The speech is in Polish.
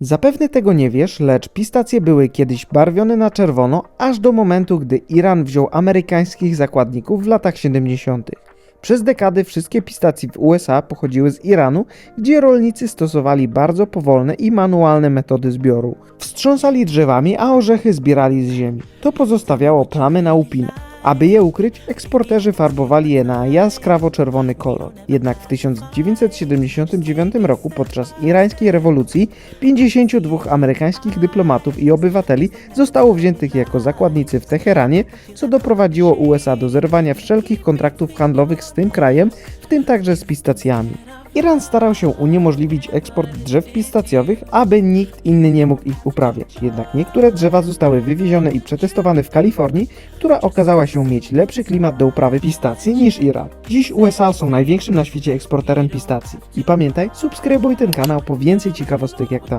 Zapewne tego nie wiesz, lecz pistacje były kiedyś barwione na czerwono, aż do momentu, gdy Iran wziął amerykańskich zakładników w latach 70. Przez dekady wszystkie pistacje w USA pochodziły z Iranu, gdzie rolnicy stosowali bardzo powolne i manualne metody zbioru. Wstrząsali drzewami, a orzechy zbierali z ziemi. To pozostawiało plamy na łupinach. Aby je ukryć, eksporterzy farbowali je na jaskrawo czerwony kolor. Jednak w 1979 roku podczas irańskiej rewolucji 52 amerykańskich dyplomatów i obywateli zostało wziętych jako zakładnicy w Teheranie, co doprowadziło USA do zerwania wszelkich kontraktów handlowych z tym krajem, w tym także z pistacjami. Iran starał się uniemożliwić eksport drzew pistacjowych, aby nikt inny nie mógł ich uprawiać. Jednak niektóre drzewa zostały wywiezione i przetestowane w Kalifornii, która okazała się mieć lepszy klimat do uprawy pistacji niż Iran. Dziś USA są największym na świecie eksporterem pistacji. I pamiętaj, subskrybuj ten kanał po więcej ciekawostek jak ta.